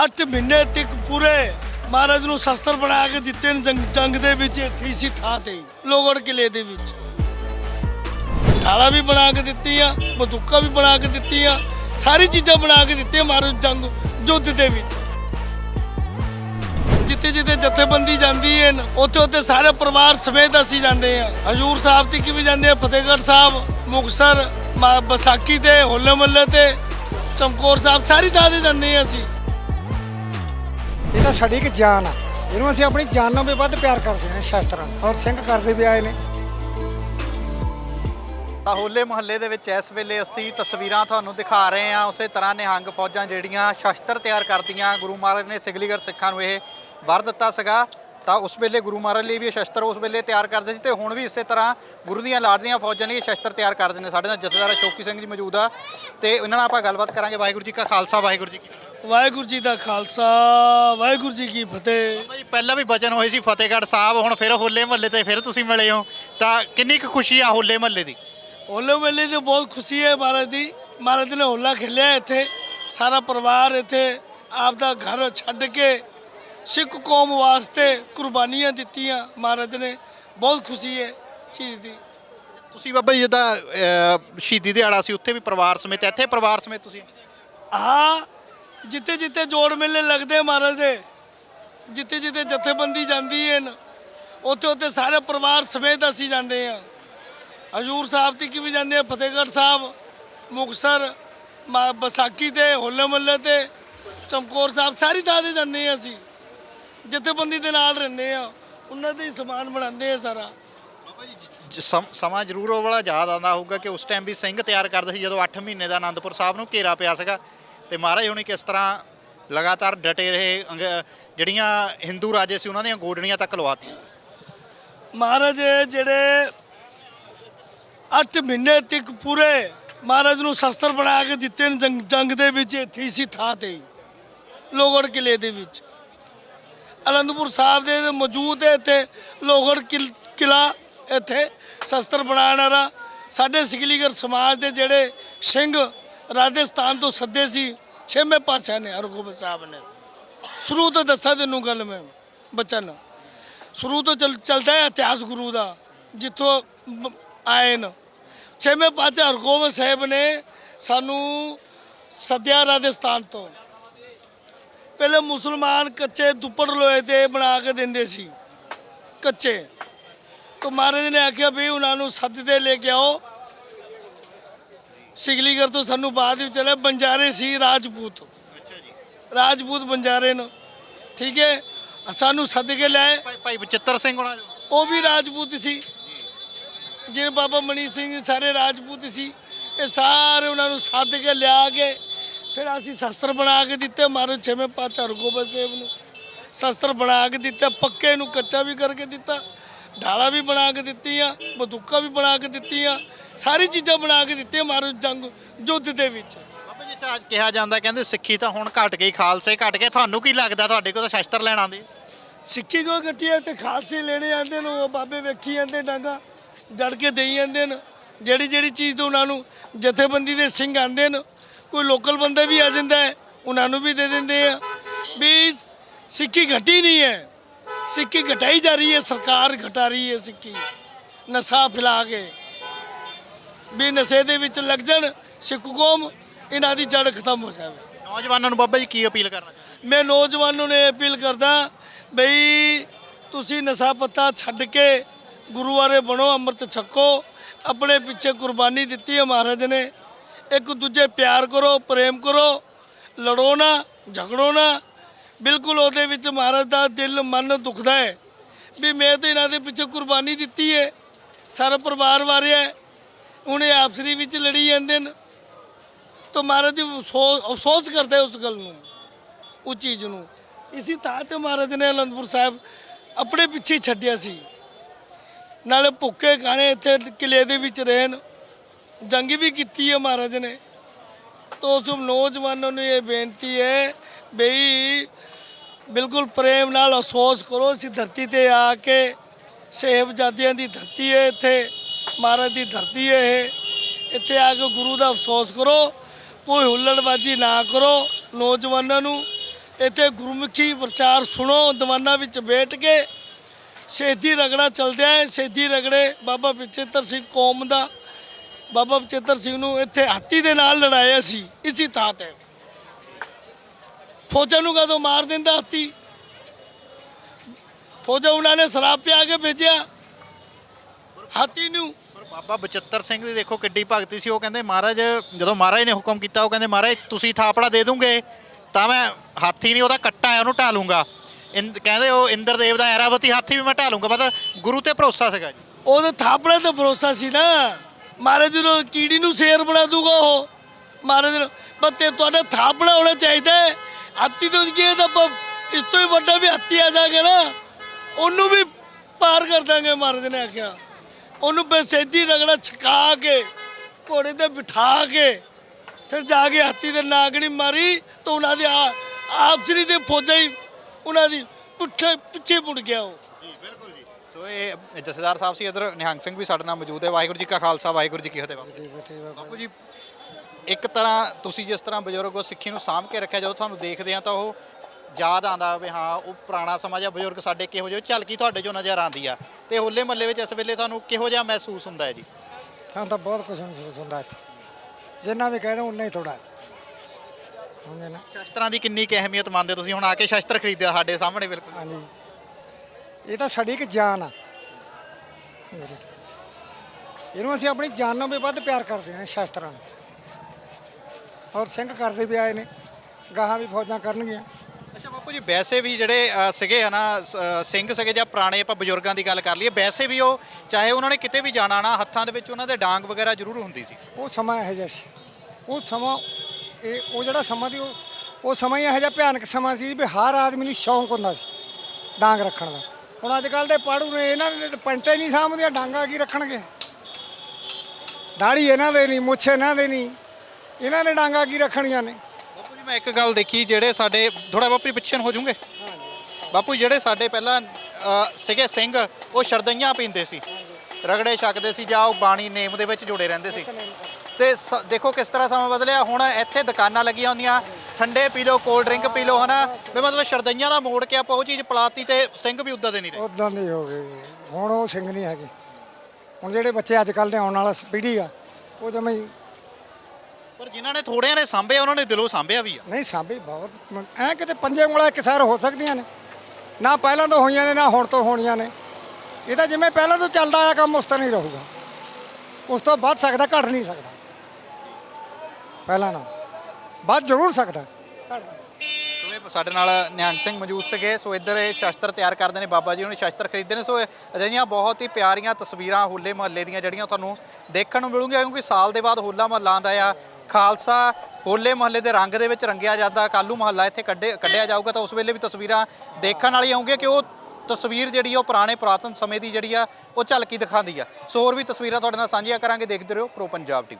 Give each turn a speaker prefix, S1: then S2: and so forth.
S1: 8 ਮਹੀਨੇ ਤੱਕ ਪੂਰੇ ਮਹਾਰਾਜ ਨੂੰ ਸ਼ਸਤਰ ਬਣਾ ਕੇ ਦਿੱਤੇ ਨੇ ਜੰਗ ਜੰਗ ਦੇ ਵਿੱਚ, ਇੱਥੇ ਸੀ ਥਾਂ ਤੇ ਲੋਗੜ ਲੋਹਗੜ੍ਹ ਕਿਲੇ ਦੇ ਵਿੱਚ। ਢਾਲਾ ਵੀ ਬਣਾ ਕੇ ਦਿੱਤੀਆਂ, ਬੰਦੂਕਾਂ ਵੀ ਬਣਾ ਕੇ ਦਿੱਤੀਆਂ, ਸਾਰੀ ਚੀਜ਼ਾਂ ਬਣਾ ਕੇ ਦਿੱਤੀਆਂ ਮਹਾਰਾਜ ਜੰਗ, ਯੁੱਧ ਦੇ ਵਿੱਚ। ਜਿੱਥੇ ਜਿੱਥੇ ਜਥੇਬੰਦੀ ਜਾਂਦੀ ਹੈ ਉੱਥੇ ਉੱਥੇ ਸਾਰੇ ਪਰਿਵਾਰ ਸਮੇਤ ਅਸੀਂ ਜਾਂਦੇ ਆ ਹਜੂਰ ਸਾਹਿਬ ਤੇ ਕਿਵੇਂ ਜਾਂਦੇ ਆ ਫਤਿਹਗੜ੍ਹ ਸਾਹਿਬ, ਮੁਕਤਸਰ, ਮਾ- ਵਿਸਾਖੀ ਤੇ, ਹੋਲੇ ਮਹੱਲੇ ਤੇ, ਚਮਕੌਰ ਸਾਹਿਬ, ਸਾਰੀ ਥਾਂ ਤੇ ਜਾਂਦੇ ਆ ਅਸੀਂ।
S2: ਇਹ ਤਾਂ ਸਾਡੀ ਇੱਕ ਜਾਨ ਆ। ਇਹਨੂੰ ਅਸੀਂ ਆਪਣੀ ਜਾਨ ਨਾਲੋਂ ਵੀ ਵੱਧ ਪਿਆਰ ਕਰਦੇ ਹਾਂ ਸ਼ਾਸਤਰਾਂ ਔਰ ਸਿੰਘ ਕਰਦੇ ਵੀ ਆਏ ਨੇ।
S3: ਤਾਂ ਹੋਲੇ ਮਹੱਲੇ ਦੇ ਵਿੱਚ ਇਸ ਵੇਲੇ ਅਸੀਂ ਤਸਵੀਰਾਂ ਤੁਹਾਨੂੰ ਦਿਖਾ ਰਹੇ ਹਾਂ। ਉਸੇ ਤਰ੍ਹਾਂ ਨਿਹੰਗ ਫੌਜਾਂ ਜਿਹੜੀਆਂ ਸ਼ਸਤਰ ਤਿਆਰ ਕਰਦੀਆਂ, ਗੁਰੂ ਮਹਾਰਾਜ ਨੇ ਸਿਗਲੀਗਰ ਸਿੱਖਾਂ ਨੂੰ ਇਹ ਵਰ ਦਿੱਤਾ ਸੀਗਾ। ਤਾਂ ਉਸ ਵੇਲੇ ਗੁਰੂ ਮਹਾਰਾਜ ਲਈ ਵੀ ਇਹ ਸ਼ਸਤਰ ਉਸ ਵੇਲੇ ਤਿਆਰ ਕਰਦੇ ਸੀ ਤੇ ਹੁਣ ਵੀ ਇਸੇ ਤਰ੍ਹਾਂ ਗੁਰੂ ਦੀਆਂ ਲਾਡਲੀਆਂ ਫੌਜਾਂ ਲਈ ਇਹ ਸ਼ਸਤਰ ਤਿਆਰ ਕਰਦੇ ਨੇ। ਸਾਡੇ ਨਾਲ ਜਥੇਦਾਰ ਸ਼ੋਕੀ ਸਿੰਘ ਜੀ ਮੌਜੂਦ ਆ ਤੇ ਇਹਨਾਂ ਨਾਲ ਆਪਾਂ ਗੱਲਬਾਤ ਕਰਾਂਗੇ। ਵਾਹਿਗੁਰੂ ਜੀ ਕਾ ਖਾਲਸਾ, ਵਾਹਿਗੁਰੂ ਜੀ ਕੀ
S1: ਵਾਹਿਗੁਰੂ ਜੀ ਦਾ ਖਾਲਸਾ ਵਾਹਿਗੁਰੂ ਜੀ ਕੀ ਫਤਿਹ।
S3: ਭਾਈ ਪਹਿਲਾਂ ਵੀ ਬਚਨ ਹੋਏ ਸੀ ਫਤਿਹਗੜ੍ਹ ਸਾਹਿਬ ਹੁਣ ਫਿਰ ਹੋਲੇ ਮਹੱਲੇ ਤੇ ਫਿਰ ਤੁਸੀਂ ਮਿਲੇ ਹੋ। ਤਾਂ ਕਿੰਨੀ ਕੁ ਖੁਸ਼ੀ ਆ ਹੋਲੇ ਮਹੱਲੇ ਦੀ?
S1: ਹੋਲੇ ਵੇਲੇ ਤੇ ਬਹੁਤ ਖੁਸ਼ੀ ਹੈ ਮਹਾਰਾਜ ਦੀ। ਮਹਾਰਾਜ ਨੇ ਹੋਲਾ ਖੇਲਿਆ ਇੱਥੇ। ਸਾਰਾ ਪਰਿਵਾਰ ਇੱਥੇ ਆਪ ਦਾ ਘਰ ਛੱਡ ਕੇ ਸਿੱਖ ਕੌਮ ਵਾਸਤੇ ਕੁਰਬਾਨੀਆਂ ਦਿੱਤੀਆਂ ਮਹਾਰਾਜ ਨੇ। ਬਹੁਤ ਖੁਸ਼ੀ ਹੈ ਚੀਜ਼ ਦੀ।
S3: ਤੁਸੀਂ ਬਾਬਾ ਜੀ ਜਿੱਦਾਂ ਅਹ, ਸ਼ਹੀਦੀ ਦਿਹਾੜਾ ਸੀ ਉੱਥੇ ਵੀ ਪਰਿਵਾਰ ਸਮੇਤ ਇੱਥੇ ਪਰਿਵਾਰ ਸਮੇਤ ਤੁਸੀਂ?
S1: ਹਾਂ ਜਿੱਥੇ ਜਿੱਥੇ ਜੋੜ ਮੇਲੇ ਲੱਗਦੇ ਮਹਾਰਾਜ ਦੇ ਜਿੱਥੇ ਜਿੱਥੇ ਜਥੇਬੰਦੀ ਜਾਂਦੀ ਹੈ ਉੱਥੇ ਉੱਥੇ ਸਾਰੇ ਪਰਿਵਾਰ ਸਮੇਤ ਅਸੀਂ ਜਾਂਦੇ ਆ। ਹਜੂਰ ਸਾਹਿਬ 'ਤੇ ਵੀ ਜਾਂਦੇ ਆ, ਫਤਿਹਗੜ੍ਹ ਸਾਹਿਬ, ਮੁਕਤਸਰ, ਮਾ- ਵਿਸਾਖੀ ਤੇ, ਹੋਲੇ ਮਹੱਲੇ ਤੇ, ਚਮਕੌਰ ਸਾਹਿਬ, ਸਾਰੀ ਥਾਂ ਤੇ ਜਾਂਦੇ ਆ ਅਸੀਂ। ਜਥੇਬੰਦੀ ਦੇ ਨਾਲ ਰਹਿੰਦੇ ਆ, ਉਹਨਾਂ ਦੇ ਹੀ ਸਮਾਨ ਬਣਾਉਂਦੇ ਆ ਸਾਰਾ।
S3: ਜ- ਸਮਾਂ ਜ਼ਰੂਰ ਉਹ ਵਾਲਾ ਯਾਦ ਆਉਂਦਾ ਹੋਊਗਾ ਕਿ ਉਸ ਟਾਈਮ ਵੀ ਸਿੰਘ ਤਿਆਰ ਕਰਦੇ ਸੀ ਜਦੋਂ 8 ਮਹੀਨੇ ਦਾ ਆਨੰਦਪੁਰ ਸਾਹਿਬ ਨੂੰ ਘੇਰਾ ਪਿਆ ਸੀਗਾ। ਤੇ ਮਹਾਰਾਜ ਹੁਣੀ ਕਿਸ ਤਰ੍ਹਾਂ ਲਗਾਤਾਰ ਡਟੇ ਰਹੇ ਜਿਹੜੀਆਂ ਹਿੰਦੂ ਰਾਜੇ ਸੀ ਉਹਨਾਂ ਦੀਆਂ ਗੋਡਣੀਆਂ ਤੱਕ ਲਵਾਤੀਆਂ।
S1: ਮਹਾਰਾਜ ਜਿਹੜੇ 8 ਮਹੀਨੇ ਤੱਕ ਪੂਰੇ ਮਹਾਰਾਜ ਨੂੰ ਸ਼ਸਤਰ ਬਣਾ ਕੇ ਦਿੱਤੇ ਨੇ ਜੰਗ ਜੰਗ ਦੇ ਵਿੱਚ ਇੱਥੇ ਸੀ ਥਾਂ ਤੇ ਹੀ, ਲੋਹਗੜ੍ਹ ਕਿਲੇ ਦੇ ਵਿੱਚ। ਅਨੰਦਪੁਰ ਸਾਹਿਬ ਦੇ ਮੌਜੂਦ ਹੈ ਇੱਥੇ ਲੋਹਗੜ੍ਹ ਕਿਲ- ਕਿਲਾ ਇੱਥੇ ਸ਼ਸਤਰ ਬਣਾਉਣ ਵਾਲਾ। ਸਾਡੇ ਸਿਕਲੀਗਰ ਸਮਾਜ ਦੇ ਜਿਹੜੇ ਸਿੰਘ ਰਾਜਸਥਾਨ ਤੋਂ ਸੱਦੇ ਸੀ, ਛੇਵੇਂ ਪਾਤਸ਼ਾਹ ਨੇ, ਹਰਗੋਬਿੰਦ ਸਾਹਿਬ ਨੇ। ਸ਼ੁਰੂ ਤੋਂ ਦੱਸਾਂ ਤੈਨੂੰ ਗੱਲ ਮੈਂ, ਬਚਨ। ਸ਼ੁਰੂ ਤੋਂ ਚੱਲ, ਚੱਲਦਾ ਹੈ ਇਤਿਹਾਸ ਗੁਰੂ ਦਾ, ਜਿੱਥੋਂ ਆਏ ਨੇ। ਛੇਵੇਂ ਪਾਤਸ਼ਾਹ ਹਰਗੋਬਿੰਦ ਸਾਹਿਬ ਨੇ ਸਾਨੂੰ ਸੱਦਿਆ ਰਾਜਸਥਾਨ ਤੋਂ। ਪਹਿਲੇ ਮੁਸਲਮਾਨ ਕੱਚੇ ਦੁੱਪੜ ਲੋਏ 'ਤੇ ਬਣਾ ਕੇ ਦਿੰਦੇ ਸੀ। ਕੱਚੇ। ਤੋਂ ਮਹਾਰਾਜ ਨੇ ਆਖਿਆ ਵੀ ਉਹਨਾਂ ਨੂੰ ਸੱਦ ਦੇ ਲੈ ਕੇ ਆਓ। ਸਿਗਲੀਗਰ ਤੋਂ ਸਾਨੂੰ ਬਾਅਦ ਵਿੱਚ ਚਲੇ ਬੰਜਾਰੇ ਸੀ ਰਾਜਪੂਤ। ਰਾਜਪੂਤ ਬੰਜਾਰੇ ਨੇ। ਠੀਕ ਹੈ? ਸਾਨੂੰ ਸੱਦ ਕੇ ਲਿਆਏ
S3: ਭਾਈ ਭਾਈ ਬਚਿੱਤਰ ਸਿੰਘ ਹੋਣਾ ਜੋ।
S1: ਉਹ ਵੀ ਰਾਜਪੂਤ ਸੀ। ਜਿਵੇਂ ਬਾਬਾ ਮਨੀ ਸਿੰਘ ਸਾਰੇ ਰਾਜਪੂਤ ਸੀ। ਇਹ ਸਾਰੇ ਉਹਨਾਂ ਨੂੰ ਸੱਦ ਕੇ ਲਿਆ ਕੇ ਫਿਰ ਅਸੀਂ ਸ਼ਸਤਰ ਬਣਾ ਕੇ ਦਿੱਤੇ। ਮਾਰੇ ਛੇਵੇਂ ਪਾਤਸ਼ਾਹ ਹਰਗੋਬਿੰਦ ਸਾਹਿਬ ਨੂੰ। ਸ਼ਸਤਰ ਬਣਾ ਕੇ ਦਿੱਤੇ ਪੱਕੇ ਨੂੰ ਕੱਚਾ ਵੀ ਕਰਕੇ ਦਿੱਤਾ ਢਾਲਾ ਵੀ ਬਣਾ ਕੇ ਦਿੱਤੀਆਂ ਬੰਦੂਕਾਂ ਵੀ ਬਣਾ ਕੇ ਦਿੱਤੀਆਂ। ਸਾਰੀ ਚੀਜ਼ਾਂ ਬਣਾ ਕੇ ਦਿੱਤੀਆਂ ਮਾਰੇ ਜੰਗ ਯੁੱਧ ਦੇ ਵਿੱਚ।
S3: ਬਾਬਾ ਜੀ ਤਾਂ ਅੱਜ ਕਿਹਾ ਜਾਂਦਾ ਕਹਿੰਦੇ ਸਿੱਖੀ ਤਾਂ ਹੁਣ ਘਟ ਗਈ ਖਾਲਸੇ ਘਟ ਗਏ। ਤੁਹਾਨੂੰ ਕੀ ਲੱਗਦਾ ਤੁਹਾਡੇ ਕੋਲ ਤਾਂ ਸ਼ਸਤਰ ਲੈਣ ਆਉਂਦੇ?
S1: ਸਿੱਖੀ ਕੋ ਹੈ? ਤੇ ਖਾਲਸੇ ਲੈਣੇ ਆਂਦੇ ਨੇ ਉਹ ਬਾਬੇ ਵੇਖੀ ਜਾਂਦੇ ਡਾਂਗਾ ਜੜ ਕੇ ਦੇਈ ਜਾਂਦੇ ਨੇ। ਜਿਹੜੀ ਜਿਹੜੀ ਚੀਜ਼ ਤੋਂ ਉਹਨਾਂ ਨੂੰ ਜਥੇਬੰਦੀ ਦੇ ਸਿੰਘ ਆਂਦੇ ਨੇ ਕੋਈ ਲੋਕਲ ਬੰਦਾ ਵੀ ਆ ਜਾਂਦਾ ਹੈ ਉਹਨਾਂ ਨੂੰ ਵੀ ਦੇ ਦਿੰਦੇ ਆ। ਵੀ ਸਿੱਖੀ ਘਟੀ ਨਹੀਂ ਹੈ। ਸਿੱਖੀ ਘਟਾਈ ਜਾ ਰਹੀ ਹੈ ਸਰਕਾਰ ਘਟਾ ਰਹੀ ਹੈ ਸਿੱਖੀ। ਨਸ਼ਾ ਫੈਲਾ ਕੇ। ਵੀ ਨਸ਼ੇ ਦੇ ਵਿੱਚ ਲੱਗ ਜਾਣ ਸਿੱਖ ਕੌਮ ਇਹਨਾਂ ਦੀ ਜੜ ਖਤਮ ਹੋ ਜਾਵੇ।
S3: ਨੌਜਵਾਨਾਂ ਨੂੰ ਬਾਬਾ ਜੀ ਕੀ ਅਪੀਲ ਕਰਨਾ ਚਾਹੁੰਦੇ?
S1: ਮੈਂ ਨੌਜਵਾਨਾਂ ਨੂੰ ਇਹ ਅਪੀਲ ਕਰਦਾ ਬਈ ਤੁਸੀਂ ਨਸ਼ਾ ਪੱਤਾ ਛੱਡ ਕੇ ਗੁਰੂ ਵਾਲੇ ਬਣੋ ਅੰਮ੍ਰਿਤ ਛਕੋ ਆਪਣੇ ਪਿੱਛੇ ਕੁਰਬਾਨੀ ਦਿੱਤੀ ਹੈ ਮਹਾਰਾਜ ਨੇ। ਇੱਕ ਦੂਜੇ ਪਿਆਰ ਕਰੋ ਪ੍ਰੇਮ ਕਰੋ ਲੜੋ ਨਾ ਝਗੜੋ ਨਾ। ਬਿਲਕੁਲ ਉਹਦੇ ਵਿੱਚ ਮਹਾਰਾਜ ਦਾ ਦਿਲ ਮਨ ਦੁਖਦਾ ਹੈ ਵੀ ਮੈਂ ਤਾਂ ਇਹਨਾਂ ਦੇ ਪਿੱਛੇ ਕੁਰਬਾਨੀ ਦਿੱਤੀ ਹੈ। ਸਾਰਾ ਪਰਿਵਾਰ ਵਾਰਿਆ ਹੈ। ਹੁਣ ਇਹ ਆਪਸਰੀ ਵਿੱਚ ਲੜੀ ਜਾਂਦੇ ਨੇ। ਤਾਂ ਮਹਾਰਾਜ ਜੀ ਅਫਸੋਸ ਅਫਸੋਸ ਕਰਦਾ ਉਸ ਗੱਲ ਨੂੰ, ਉਸ ਚੀਜ਼ ਨੂੰ। ਇਸੇ ਥਾਂ ਤੇ ਮਹਾਰਾਜ ਨੇ ਅਨੰਦਪੁਰ ਸਾਹਿਬ ਆਪਣੇ ਪਿੱਛੇ ਛੱਡਿਆ ਸੀ। ਨਾਲੇ ਭੁੱਖੇ ਖਾਣੇ ਇੱਥੇ ਕਿਲੇ ਦੇ ਵਿੱਚ ਰਹਿਣ, ਜੰਗ ਵੀ ਕੀਤੀ ਹੈ ਮਹਾਰਾਜ ਨੇ। ਤਾਂ ਉਸ ਨੌਜਵਾਨਾਂ ਨੂੰ ਇਹ ਬੇਨਤੀ ਹੈ ਬਈ ਬਿਲਕੁਲ ਪ੍ਰੇਮ ਨਾਲ ਅਫਸੋਸ ਕਰੋ। ਇਸ ਧਰਤੀ ਤੇ ਆ ਕੇ ਸਾਹਿਬਜ਼ਾਦਿਆਂ ਦੀ ਧਰਤੀ ਹੈ ਇੱਥੇ। ਮਹਾਰਾਜ ਦੀ ਧਰਤੀ ਹੈ ਇਹ। ਇੱਥੇ ਆ ਕੇ ਗੁਰੂ ਦਾ ਅਫਸੋਸ ਕਰੋ, ਕੋਈ ਹੁੱਲੜਬਾਜੀ ਨਾ ਕਰੋ ਨੌਜਵਾਨਾਂ ਨੂੰ। ਇੱਥੇ ਗੁਰਮੁਖੀ ਪ੍ਰਚਾਰ ਸੁਣੋ, ਦੀਵਾਨਾਂ ਵਿੱਚ ਬੈਠ ਕੇ ਸ਼ਹੀਦੀ ਰਗੜਾ ਚੱਲਦਾ ਹੈ। ਸ਼ਹੀਦੀ ਰਗੜੇ ਬਾਬਾ ਬਚਿੱਤਰ ਸਿੰਘ ਕੌਮ ਦਾ, ਬਾਬਾ ਬਚਿੱਤਰ ਸਿੰਘ ਨੂੰ ਇੱਥੇ ਹਾਥੀ ਦੇ ਨਾਲ ਲੜਾਇਆ ਸੀ, ਇਸੇ ਥਾਂ ਤੇ। ਫੌਜਾਂ ਨੂੰ ਕਦੋਂ ਮਾਰ ਦਿੰਦਾ ਹਾਥੀ? ਫੌਜਾਂ ਉਹਨਾਂ ਨੇ ਸ਼ਰਾਬ ਪਿਆ ਕੇ ਭੇਜਿਆ। ਹਾਥੀ ਨੂੰ।
S3: ਪਰ ਬਾਬਾ ਬਚਿੱਤਰ ਸਿੰਘ ਦੀ ਦੇਖੋ ਕਿੱਡੀ ਭਗਤੀ ਸੀ। ਉਹ ਕਹਿੰਦੇ ਮਹਾਰਾਜ ਜਦੋਂ ਮਹਾਰਾਜ ਨੇ ਹੁਕਮ ਕੀਤਾ ਉਹ ਕਹਿੰਦੇ ਮਹਾਰਾਜ ਤੁਸੀਂ ਥਾਪੜਾ ਦੇ ਦੋਗੇ ਤਾਂ ਮੈਂ ਹਾਥੀ ਨਹੀਂ ਉਹਦਾ ਕੱਟਾ ਹੈ ਉਹਨੂੰ ਢਾਲੂੰਗਾ। ਇੰਦ- ਕਹਿੰਦੇ ਉਹ ਇੰਦਰਦੇਵ ਦਾ ਐਰਾਵਤੀ ਹਾਥੀ ਵੀ ਮੈਂ ਢਾਲੂੰਗਾ। ਮਤਲਬ ਗੁਰੂ ਤੇ ਭਰੋਸਾ ਸੀਗਾ ਜੀ।
S1: ਉਹਦੇ ਥਾਪੜੇ ਤੇ ਭਰੋਸਾ ਸੀ ਨਾ। ਮਹਾਰਾਜ ਨੂੰ ਕੀੜੀ ਨੂੰ ਸ਼ੇਰ ਬਣਾ ਦੂਗਾ ਉਹ। ਮਹਾਰਾਜ ਨੂੰ ਬਸ ਤੇ ਤੁਹਾਡਾ ਥਾਪੜਾ ਹੋਣਾ ਚਾਹੀਦਾ ਹਾਥੀ ਤੋਂ ਹੈ ਤਾਂ ਇਸ ਤੋਂ ਹੀ ਵੱਡਾ ਵੀ ਹਾਥੀ ਆ ਜਾਗੇ ਨਾ। ਉਹਨੂੰ ਵੀ ਪਾਰ ਕਰ ਦਾਂਗੇ ਮਹਾਰਾਜ ਨੇ ਆਖਿਆ। ਉਹਨੂੰ ਬੇਸੈਦੀ ਰਗੜਾ ਛਕਾ ਕੇ ਘੋੜੇ ਤੇ ਬਿਠਾ ਕੇ ਫਿਰ ਜਾ ਕੇ ਹਾਥੀ ਦੇ ਨਾਗਣੀ ਮਾਰੀ ਤਾਂ ਉਹਨਾਂ ਦੇ ਆ- ਆਪਸਰੀ ਦੇ ਫੌਜਾਂ ਹੀ ਉਹਨਾਂ ਦੀ ਪੁੱਠੇ ਪਿੱਛੇ ਮੁੜ ਗਿਆ ਉਹ।
S3: ਜੀ ਬਿਲਕੁਲ ਜੀ। ਸੋ ਇਹ ਜਥੇਦਾਰ ਸਾਹਿਬ ਸੀ ਇਧਰ ਨਿਹੰਗ ਸਿੰਘ ਵੀ ਸਾਡੇ ਨਾਲ ਮੌਜੂਦ ਹੈ। ਵਾਹਿਗੁਰੂ ਜੀ ਕਾ ਖਾਲਸਾ ਵਾਹਿਗੁਰੂ ਜੀ ਕੀ ਫਤਿਹ ਬਾਪੂ ਬਾਪੂ ਜੀ ਇੱਕ ਤਰ੍ਹਾਂ ਤੁਸੀਂ ਜਿਸ ਤਰ੍ਹਾਂ ਬਜ਼ੁਰਗੋ ਸਿੱਖੀ ਨੂੰ ਸਾਂਭ ਕੇ ਰੱਖਿਆ ਜਦੋਂ ਤੁਹਾਨੂੰ ਦੇਖਦੇ ਆ ਤਾਂ ਉਹ ਯਾਦ ਆਂਦਾ ਵੀ ਹਾਂ ਉਹ ਪੁਰਾਣਾ ਸਮਾਂ ਜਾਂ ਬਜ਼ੁਰਗ ਸਾਡੇ ਕਿਹੋ ਜਿਹੇ ਝਲਕੀ ਤੁਹਾਡੇ ਜੋ ਨਜ਼ਰ ਆਉਂਦੀ ਆ। ਤੇ ਹੋਲੇ ਮਹੱਲੇ ਵਿੱਚ ਇਸ ਵੇਲੇ ਤੁਹਾਨੂੰ ਕਿਹੋ ਜਿਹਾ ਮਹਿਸੂਸ ਹੁੰਦਾ ਹੈ ਜੀ?
S2: ਸਾਨੂੰ ਤਾਂ ਬਹੁਤ ਕੁਝ ਮਹਿਸੂਸ ਹੁੰਦਾ ਇੱਥੇ। ਜਿੰਨਾ ਵੀ ਕਹਿ ਦੋ ਉਨਾ ਹੀ ਥੋੜਾ ਹੁੰਦੇ ਨਾ?
S3: ਸ਼ਸਤਰਾਂ ਦੀ ਕਿੰਨੀ ਕੁ ਅਹਿਮੀਅਤ ਮੰਨਦੇ ਤੁਸੀਂ? ਹੁਣ ਆ ਕੇ ਸ਼ਸਤਰ ਖਰੀਦਿਆ ਸਾਡੇ ਸਾਹਮਣੇ ਬਿਲਕੁਲ।
S2: ਹਾਂਜੀ। ਇਹ ਤਾਂ ਸਾਡੀ ਇੱਕ ਜਾਨ ਆ। ਇਹਨੂੰ ਅਸੀਂ ਆਪਣੀ ਜਾਨ ਨਾਲੋਂ ਵੀ ਵੱਧ ਪਿਆਰ ਕਰਦੇ ਹਾਂ ਸ਼ਾਸਤਰਾਂ ਨੂੰ। ਔਰ ਸਿੰਘ ਕਰਦੇ ਵੀ ਆਏ ਨੇ। ਗਾਹਾਂ ਵੀ ਫੌਜਾਂ ਕਰਨਗੀਆਂ।
S3: ਅੱਛਾ ਬਾਪੂ ਜੀ ਵੈਸੇ ਵੀ ਜਿਹੜੇ ਅ, ਸੀਗੇ ਹਨਾ ਸ- ਅ, ਸਿੰਘ ਸੀਗੇ ਜਾਂ ਪੁਰਾਣੇ ਆਪਾਂ ਬਜ਼ੁਰਗਾਂ ਦੀ ਗੱਲ ਕਰ ਲਈਏ ਵੈਸੇ ਵੀ ਉਹ ਚਾਹੇ ਉਹਨਾਂ ਨੇ ਕਿਤੇ ਵੀ ਜਾਣਾ ਨਾ ਹੱਥਾਂ ਦੇ ਵਿੱਚ ਉਹਨਾਂ ਦੇ ਡਾਂਗ ਵਗੈਰਾ ਜ਼ਰੂਰ ਹੁੰਦੀ ਸੀ।
S2: ਉਹ ਸਮਾਂ ਇਹੋ ਜਿਹਾ ਸੀ। ਉਹ ਸਮਾਂ ਇਹ ਉਹ ਜਿਹੜਾ ਸਮਾਂ ਸੀ ਉਹ ਉਹ ਸਮਾਂ ਹੀ ਇਹੋ ਜਿਹਾ ਭਿਆਨਕ ਸਮਾਂ ਸੀ ਵੀ ਹਰ ਆਦਮੀ ਨੂੰ ਸ਼ੌਂਕ ਹੁੰਦਾ ਸੀ ਡਾਂਗ ਰੱਖਣ ਦਾ। ਹੁਣ ਅੱਜ ਕੱਲ ਦੇ ਪਾੜੂ ਨੇ ਇਹਨਾਂ ਦੇ ਤਾਂ ਪੈਂਟੇ ਨਹੀਂ ਸਾਂਭਦੀਆਂ ਡਾਂਗਾ ਕੀ ਰੱਖਣਗੇ? ਦਾੜੀ ਇਹਨਾਂ ਦੇ ਨਹੀਂ ਮੁੱਛ ਇਹਨਾਂ ਦੇ ਨਹੀਂ। ਇਹਨਾਂ ਨੇ ਡਾਂਗਾ ਕੀ ਰੱਖਣੀਆਂ ਨੇ?
S3: ਮੈਂ ਇੱਕ ਗੱਲ ਦੇਖੀ ਜਿਹੜੇ ਸਾਡੇ ਥੋੜਾ ਬਾਪੂ ਪਿੱਛੇ ਨੂੰ ਹੋ ਜੂਗੇ ਬਾਪੂ ਜਿਹੜੇ ਸਾਡੇ ਪਹਿਲਾਂ ਅ, ਸੀਗੇ ਸਿੰਘ ਉਹ ਸ਼ਰਦਈਆਂ ਪੀਂਦੇ ਸੀ। ਰਗੜੇ ਛਕਦੇ ਸੀ ਜਾਂ ਉਹ ਬਾਣੀ ਨੇਮ ਦੇ ਵਿੱਚ ਜੁੜੇ ਰਹਿੰਦੇ ਸੀ। ਤੇ ਸ- ਦੇਖੋ ਕਿਸ ਤਰ੍ਹਾਂ ਸਮਾਂ ਬਦਲਿਆ। ਹੁਣ ਇੱਥੇ ਦੁਕਾਨਾਂ ਲੱਗੀਆਂ ਹੁੰਦੀਆਂ। ਠੰਡੇ ਪੀ ਲਓ ਕੋਲਡ ਡਰਿੰਕ ਪੀ ਲਓ ਹਨਾ। ਵੀ ਮਤਲਬ ਸ਼ਰਦਈਆਂ ਦਾ ਮੋੜ ਕੇ ਆਪਾਂ ਉਹ ਚੀਜ਼ ਪਲਾਤੀ ਤੇ ਸਿੰਘ ਵੀ ਉਦਾਂ ਦੇ ਨਹੀਂ ਰਹੇ।
S2: ਉਦਾਂ ਦੇ ਹੋ ਗਏ। ਹੁਣ ਉਹ ਸਿੰਘ ਨਹੀਂ ਹੈਗੇ। ਹੁਣ ਜਿਹੜੇ ਬੱਚੇ ਅੱਜ ਕੱਲ ਦੇ ਆਉਣ ਵਾਲਾ ਪੀੜ੍ਹੀ ਆ ਉਹ ਜਮੇ
S3: ਪਰ ਜਿਨ੍ਹਾਂ ਨੇ ਥੋੜਿਆਂ ਨੇ ਸਾਂਭਿਆ ਉਹਨਾਂ ਨੇ ਦਿਲੋਂ ਸਾਂਭਿਆ ਵੀ ਆ।
S2: ਨਹੀਂ ਸਾਂਭੀ ਬਹੁਤ। ਐ ਕਿਤੇ ਪੰਜੇ ਉਂਗਲਾਂ ਇੱਕ ਸਾਰ ਹੋ ਸਕਦੀਆਂ ਨੇ। ਨਾ ਪਹਿਲਾਂ ਤੋਂ ਹੋਈਆਂ ਨੇ ਨਾ ਹੁਣ ਤੋਂ ਹੋਣੀਆਂ ਨੇ। ਇਹ ਤਾਂ ਜਿਵੇਂ ਪਹਿਲਾਂ ਤੋਂ ਚੱਲਦਾ ਆਇਆ ਕੰਮ ਉਸ ਤਰ੍ਹਾਂ ਨਹੀਂ ਰਹੂਗਾ। ਉਸ ਤੋਂ ਵੱਧ ਸਕਦਾ ਘਟ ਨਹੀਂ ਸਕਦਾ। ਪਹਿਲਾਂ ਨਾ ਵੱਧ ਜ਼ਰੂਰ ਸਕਦਾ।
S3: ਸੋ ਇਹ ਸਾਡੇ ਨਾਲ ਨਿਹੰਗ ਸਿੰਘ ਮੌਜੂਦ ਸੀਗੇ। ਸੋ ਇੱਧਰ ਇਹ ਸ਼ਸਤਰ ਤਿਆਰ ਕਰਦੇ ਨੇ ਬਾਬਾ ਜੀ ਉਹਨੇ ਸ਼ਸਤਰ ਖਰੀਦੇ ਨੇ। ਸੋ ਇਹ ਅਜਿਹੀਆਂ ਬਹੁਤ ਹੀ ਪਿਆਰੀਆਂ ਤਸਵੀਰਾਂ ਹੋਲੇ ਮਹੱਲੇ ਦੀਆਂ ਜਿਹੜੀਆਂ ਤੁਹਾਨੂੰ ਦੇਖਣ ਨੂੰ ਮਿਲੂਗੀਆਂ ਕਿਉਂਕਿ ਸਾਲ ਦੇ ਬਾਅਦ ਹੋਲਾ ਮਹੱਲਾ ਆਉਂਦਾ ਆ। ਖਾਲਸਾ ਹੋਲੇ ਮਹੱਲੇ ਦੇ ਰੰਗ ਦੇ ਵਿੱਚ ਰੰਗਿਆ ਜਾਂਦਾ, ਕਾਲੂ ਮਹੱਲਾ ਇੱਥੇ ਕੱਢੇ, ਕੱਢਿਆ ਜਾਊਗਾ ਤਾਂ ਉਸ ਵੇਲੇ ਵੀ ਤਸਵੀਰਾਂ ਦੇਖਣ ਵਾਲੀ ਆਉਂਗੀਆਂ ਕਿ ਉਹ ਤਸਵੀਰ ਜਿਹੜੀ ਆ, ਉਹ ਪੁਰਾਣੇ ਪੁਰਾਤਨ ਸਮੇਂ ਦੀ ਜਿਹੜੀ ਆ, ਉਹ ਝਲਕੀ ਦਿਖਾਉਂਦੀ ਆ। ਸੋ ਹੋਰ ਵੀ ਤਸਵੀਰਾਂ ਤੁਹਾਡੇ ਨਾਲ ਸਾਂਝੀਆਂ ਕਰਾਂਗੇ, ਦੇਖਦੇ ਰਹੋ ਪ੍ਰੋ ਪੰਜਾਬ ਟੀਵੀ।